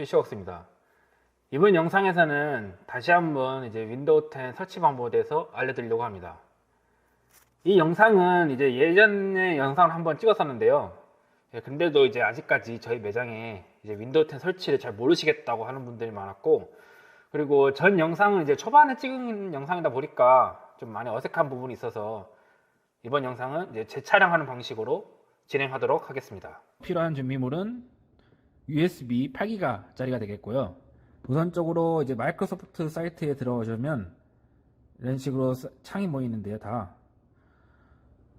PC웍스입니다. 이번 영상에서는 다시 한번 이제 윈도우 10 설치 방법에 대해서 알려드리려고 합니다. 이 영상은 이제 예전에 영상을 한번 찍었었는데요. 예, 근데도 이제 아직까지 저희 매장에 이제 윈도우 10 설치를 잘 모르시겠다고 하는 분들이 많았고, 그리고 전 영상은 이제 초반에 찍은 영상이다 보니까 좀 많이 어색한 부분이 있어서 이번 영상은 이제 재촬영하는 방식으로 진행하도록 하겠습니다. 필요한 준비물은 USB 8기가짜리가 되겠고요. 우선적으로 이제 마이크로소프트 사이트에 들어오시면 이런 식으로 사- 창이 보이는데요, 다.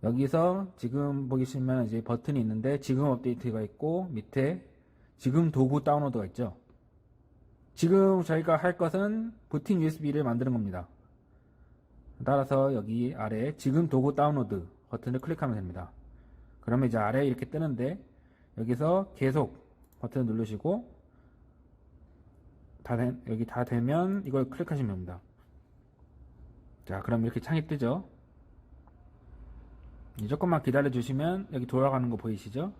여기서 지금 보시면 이제 버튼이 있는데 지금 업데이트가 있고 밑에 지금 도구 다운로드가 있죠. 지금 저희가 할 것은 부팅 USB를 만드는 겁니다. 따라서 여기 아래 지금 도구 다운로드 버튼을 클릭하면 됩니다. 그러면 이제 아래 이렇게 뜨는데 여기서 계속 버튼 누르시고 다 된- 여기 다 되면 이걸 클릭하시면 됩니다. 자, 그럼 이렇게 창이 뜨죠. 이제 조금만 기다려 주시면 여기 돌아가는 거 보이시죠?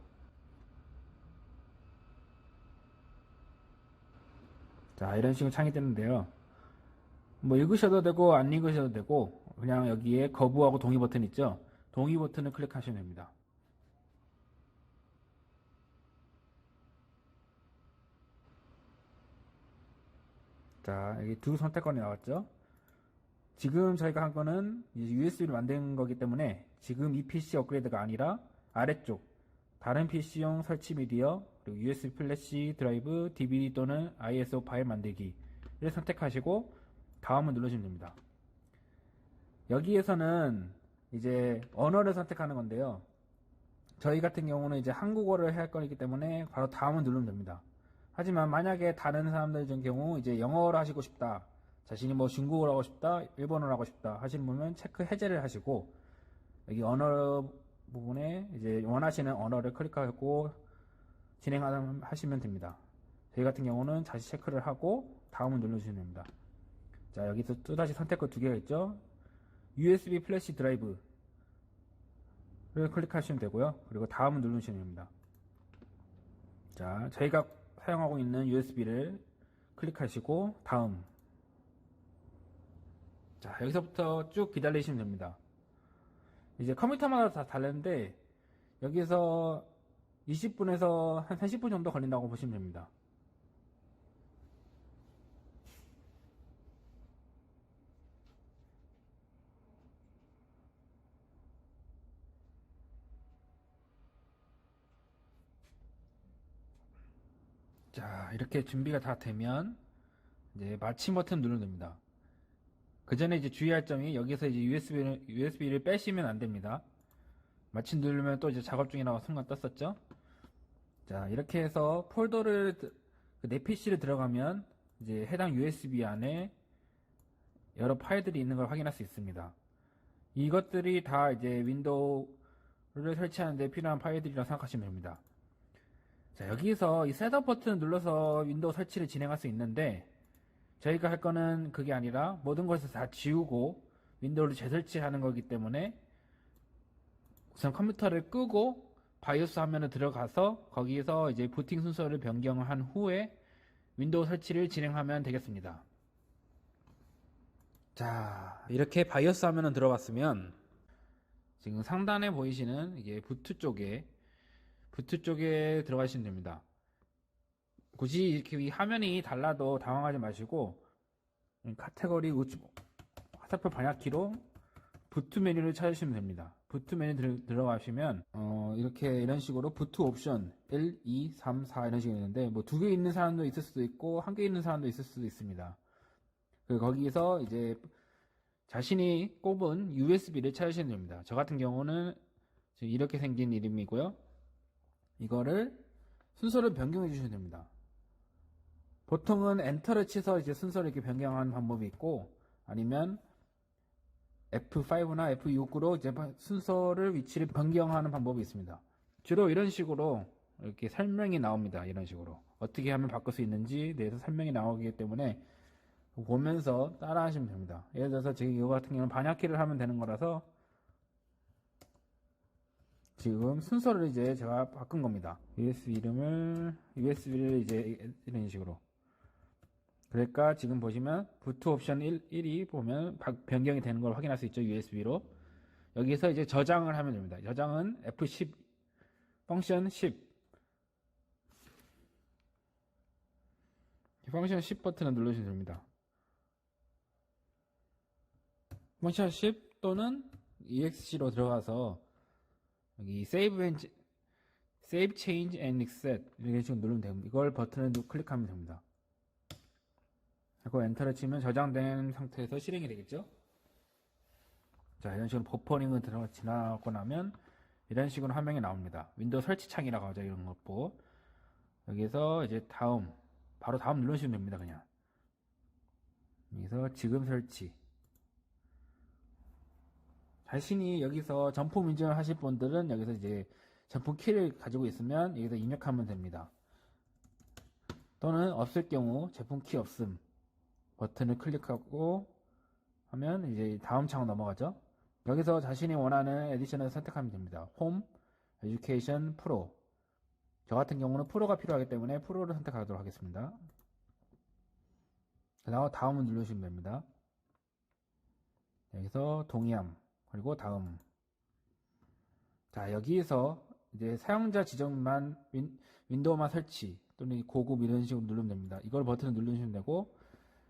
자, 이런 식으로 창이 뜨는데요. 뭐 읽으셔도 되고 안 읽으셔도 되고 그냥 여기에 거부하고 동의 버튼 있죠? 동의 버튼을 클릭하시면 됩니다. 자, 여기 두 선택권이 나왔죠? 지금 저희가 한 거는 USB를 만든 거기 때문에 지금 이 PC 업그레이드가 아니라 아래쪽 다른 PC용 설치 미디어 그리고 USB 플래시 드라이브 DVD 또는 ISO 파일 만들기를 선택하시고 다음을 누르시면 됩니다. 여기에서는 이제 언어를 선택하는 건데요. 저희 같은 경우는 이제 한국어를 해야 할 거기 때문에 바로 다음을 누르면 됩니다. 하지만 만약에 다른 사람들 중 경우 이제 영어를 하시고 싶다. 자신이 뭐 중국어를 하고 싶다, 일본어를 하고 싶다 하시는 분은 체크 해제를 하시고 여기 언어 부분에 이제 원하시는 언어를 클릭하고 진행하시면 됩니다. 저희 같은 경우는 다시 체크를 하고 다음을 누르시면 됩니다. 자 여기서 또다시 선택권 두 개가 있죠. USB 플래시 드라이브를 클릭하시면 되고요. 그리고 다음을 누르시면 됩니다. 자 저희가 사용하고 있는 USB를 클릭하시고 다음 자 여기서부터 쭉 기다리시면 됩니다. 이제 컴퓨터마다 다 다른데 여기서 20분에서 한 30분 정도 걸린다고 보시면 됩니다. 자, 이렇게 준비가 다 되면 이제 마침 버튼 누르면 됩니다. 그 전에 이제 주의할 점이 여기서 이제 USB를, USB를 빼시면 안 됩니다. 마침 누르면 또 이제 작업 중이라고 순간 떴었죠? 자, 이렇게 해서 폴더를, 드- 그내 PC를 들어가면 이제 해당 USB 안에 여러 파일들이 있는 걸 확인할 수 있습니다. 이것들이 다 이제 윈도우를 설치하는데 필요한 파일들이라고 생각하시면 됩니다. 자, 여기서 이 셋업 버튼을 눌러서 윈도우 설치를 진행할 수 있는데 저희가 할 거는 그게 아니라 모든 것을 다 지우고 윈도우를 재설치하는 거기 때문에 우선 컴퓨터를 끄고 바이오스 화면에 들어가서 거기에서 이제 부팅 순서를 변경한 후에 윈도우 설치를 진행하면 되겠습니다. 자, 이렇게 바이오스 화면에 들어갔으면 지금 상단에 보이시는 이게 부트 쪽에 부트 쪽에 들어가시면 됩니다. 굳이 이렇게 이 화면이 달라도 당황하지 마시고 음, 카테고리 우측 화살표 반약키로 부트 메뉴를 찾으시면 됩니다. 부트 메뉴 들, 들어가시면 어, 이렇게 이런 식으로 부트 옵션 1, 2, 3, 4 이런 식으로 있는데 뭐 두 개 있는 사람도 있을 수도 있고 한 개 있는 사람도 있을 수도 있습니다. 그 거기서 이제 자신이 꼽은 USB를 찾으시면 됩니다. 저 같은 경우는 이렇게 생긴 이름이고요. 이거를 순서를 변경해 주시면 됩니다. 보통은 엔터를 치서 이제 순서를 이렇게 변경하는 방법이 있고 아니면 F5나 F6으로 이제 순서를 위치를 변경하는 방법이 있습니다. 주로 이런 식으로 이렇게 설명이 나옵니다. 이런 식으로 어떻게 하면 바꿀 수 있는지 대해서 설명이 나오기 때문에 보면서 따라 하시면 됩니다. 예를 들어서 지금 이거 같은 경우는 반야키를 하면 되는 거라서 지금 순서를 이제 제가 바꾼 겁니다. USB 이름을 USB를 이제 이런 식으로. 그러니까 지금 보시면 부트 옵션 1, 1이 보면 바- 변경이 되는 걸 확인할 수 있죠. USB로. 여기서 이제 저장을 하면 됩니다. 저장은 F10 펑션 10이 펑션 10 버튼을 누르시면 됩니다. 펑션 10 또는 EXC로 들어가서 여기 Save and Save Change and Exit 이런 식으로 누르면 됩니다. 이걸 버튼을 누- 클릭하면 됩니다. 그리고 엔터를 치면 저장된 상태에서 실행이 되겠죠? 자, 이런 식으로 버퍼링을 들어 지나고 나면 이런 식으로 화면이 나옵니다. 윈도우 설치 창이라고 하죠. 이런 것보 여기서 이제 다음 바로 다음 누르시면 됩니다. 그냥 여기서 지금 설치 자신이 여기서 점포 인증을 하실 분들은 여기서 이제 점포 키를 가지고 있으면 여기서 입력하면 됩니다. 또는 없을 경우 제품 키 없음 버튼을 클릭하고 하면 이제 다음 창으로 넘어가죠. 여기서 자신이 원하는 에디션을 선택하면 됩니다. 홈, 에듀케이션, 프로. 저 같은 경우는 프로가 필요하기 때문에 프로를 선택하도록 하겠습니다. 그다음 다음을 누르시면 됩니다. 여기서 동의함 그리고 다음. 자 여기에서 이제 사용자 지정만 윈, 윈도우만 설치 또는 고급 이런 식으로 누르면 됩니다. 이걸 버튼을 누르시면 되고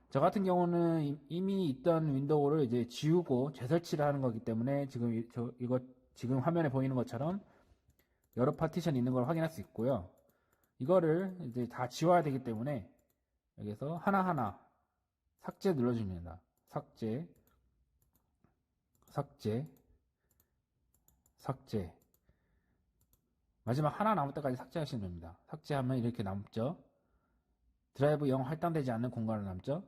저 같은 경우는 이- 이미 있던 윈도우를 이제 지우고 재설치를 하는 거기 때문에 지금 이, 저, 이거 지금 화면에 보이는 것처럼 여러 파티션이 있는 걸 확인할 수 있고요. 이거를 이제 다 지워야 되기 때문에 여기서 하나하나 삭제 눌러주면 됩니다. 삭제, 삭제, 삭제. 마지막 하나 남을 때까지 삭제하시면 됩니다. 삭제하면 이렇게 남죠. 드라이브 0 할당되지 않는 공간을 남죠.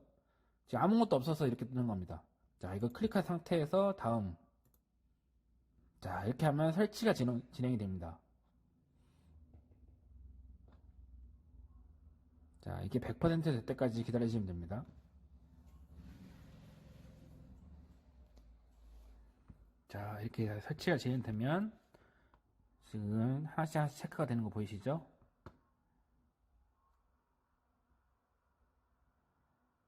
지금 아무것도 없어서 이렇게 뜨는 겁니다. 자, 이거 클릭한 상태에서 다음. 자, 이렇게 하면 설치가 진행, 진행이 됩니다. 자, 이게 100%될 때까지 기다리시면 됩니다. 자, 이렇게 설치가 진행되면 지금 하나씩 하나씩 체크가 되는 거 보이시죠?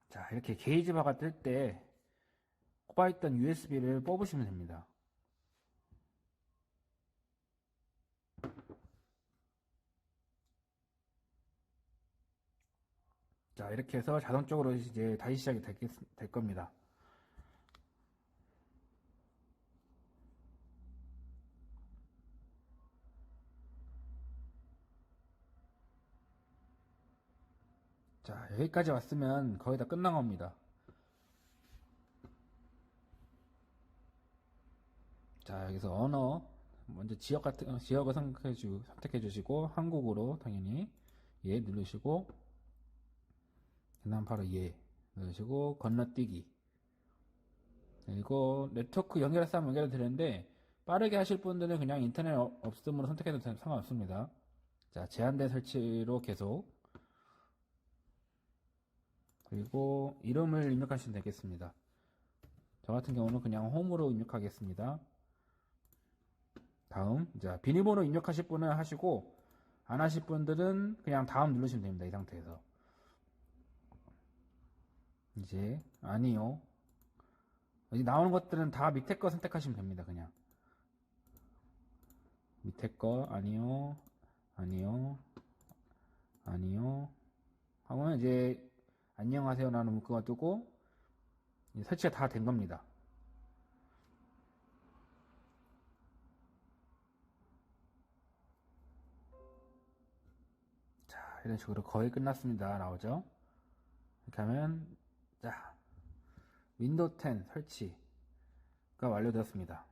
자, 이렇게 게이지 바가 뜰 때 꼽아있던 USB를 뽑으시면 됩니다. 자, 이렇게 해서 자동적으로 이제 다시 시작이 될, 될 겁니다. 자, 여기까지 왔으면 거의 다 끝난 겁니다. 자, 여기서 언어, 먼저 지역 같은, 어, 지역을 선택해, 주, 선택해 주시고, 한국으로 당연히 예 누르시고, 그 다음 바로 예 누르시고, 건너뛰기. 그리고 네트워크 연결해서 하면 연결이 되는데, 빠르게 하실 분들은 그냥 인터넷 어- 없음으로 선택해도 상관없습니다. 자, 제한된 설치로 계속. 그리고 이름을 입력하시면 되겠습니다. 저 같은 경우는 그냥 홈으로 입력하겠습니다. 다음, 자, 비밀번호 입력하실 분은 하시고, 안 하실 분들은 그냥 다음 누르시면 됩니다. 이 상태에서. 이제, 아니요. 여기 나오는 것들은 다 밑에 거 선택하시면 됩니다. 그냥. 밑에 거, 아니요. 아니요. 아니요. 하면 이제, 안녕하세요 라는 문구가 뜨고 설치가 다 된 겁니다. 자, 이런 식으로 거의 끝났습니다. 나오죠? 이렇게 하면 자, 윈도우 10 설치가 완료되었습니다.